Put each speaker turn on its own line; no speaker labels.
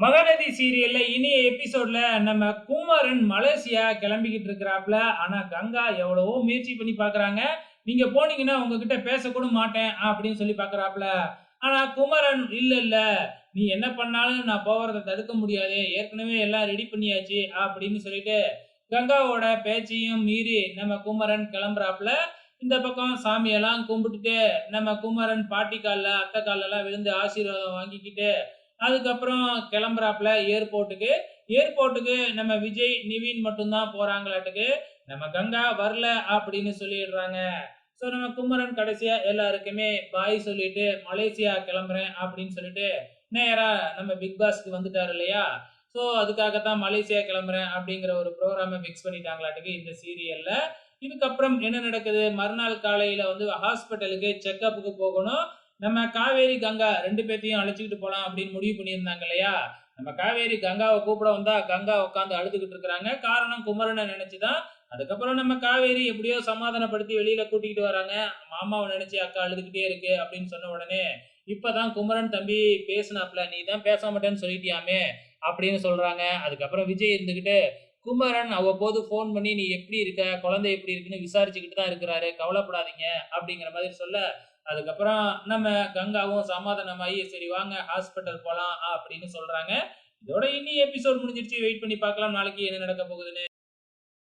மகாநதி சீரியல்ல இனி எபிசோட்ல நம்ம குமரன் மலேசியா கிளம்பிக்கிட்டு இருக்கிறாப்ல ஆனா கங்கா எவ்வளவோ முயற்சி பண்ணி பாக்குறாங்க. நீங்க போனீங்கன்னா உங்ககிட்ட பேசக்கூட மாட்டேன் அப்படின்னு சொல்லி பாக்குறாப்ல ஆனா குமரன் இல்ல இல்ல. நீ என்ன பண்ணாலும் நான் போவதை தடுக்க முடியாது. ஏற்கனவே எல்லாம் ரெடி பண்ணியாச்சு அப்படின்னு சொல்லிட்டு கங்காவோட பேச்சையும் மீறி நம்ம குமரன் கிளம்புறாப்ல இந்த பக்கம் சாமியெல்லாம் கும்பிட்டுட்டு நம்ம குமரன் பாட்டி காலில் அத்தை காலெல்லாம் விழுந்து ஆசீர்வாதம் வாங்கிக்கிட்டு அதுக்கப்புறம் கிளம்புறாப்புல ஏர்போர்ட்டுக்கு. ஏர்போர்ட்டுக்கு நம்ம விஜய் நிவின் மட்டும்தான் போறாங்களாட்டுக்கு. நம்ம கங்கா வரல அப்படின்னு சொல்லிடுறாங்க. ஸோ நம்ம குமரன் கடைசியா எல்லாருக்குமே பாய் சொல்லிட்டு மலேசியா கிளம்புறேன் அப்படின்னு சொல்லிட்டு நேரா நம்ம பிக் பாஸ்க்கு வந்துட்டாரு இல்லையா? ஸோ அதுக்காகத்தான் மலேசியா கிளம்புறேன் அப்படிங்கிற ஒரு ப்ரோக்ராமை ஃபிக்ஸ் பண்ணிட்டாங்களாட்டுக்கு இந்த சீரியல்ல இதுக்கப்புறம் என்ன நடக்குது? மறுநாள் காலையில வந்து ஹாஸ்பிட்டலுக்கு செக்கப்புக்கு போகணும். நம்ம காவேரி கங்கா ரெண்டு பேர்த்தையும் அழைச்சிக்கிட்டு போலாம் அப்படின்னு முடிவு பண்ணியிருந்தாங்க இல்லையா? நம்ம காவேரி கங்காவை கூப்பிட வந்தா கங்கா உட்காந்து அழுதுகிட்டு இருக்கிறாங்க. காரணம் குமரனை நினைச்சுதான். அதுக்கப்புறம் நம்ம காவேரி எப்படியோ சமாதானப்படுத்தி வெளியில கூட்டிகிட்டு வராங்க. மாமாவை நினைச்சு அக்கா அழுதுகிட்டே இருக்கு அப்படின்னு சொன்ன உடனே இப்பதான் குமரன் தம்பி பேசினாப்ல நீ தான் பேச மாட்டேன்னு சொல்லிட்டியாமே? அப்படின்னு சொல்றாங்க. அதுக்கப்புறம் விஜய் இருந்துகிட்டு குமரன் அவ்வப்போது ஃபோன் பண்ணி நீ எப்படி இருக்க? குழந்தை எப்படி இருக்குன்னு விசாரிச்சுக்கிட்டு தான் இருக்கிறாரு. கவலைப்படாதீங்க. அப்படிங்கிற மாதிரி சொல்ல அதுக்கப்புறம் நம்ம கங்காவும் சமாதானமாகி சரி வாங்க ஹாஸ்பிட்டல் போகலாம் அப்படின்னு சொல்கிறாங்க இதோட இனி எபிசோட் முடிஞ்சிருச்சு. வெயிட் பண்ணி பார்க்கலாம். நாளைக்கு என்ன நடக்க போகுதுன்னு.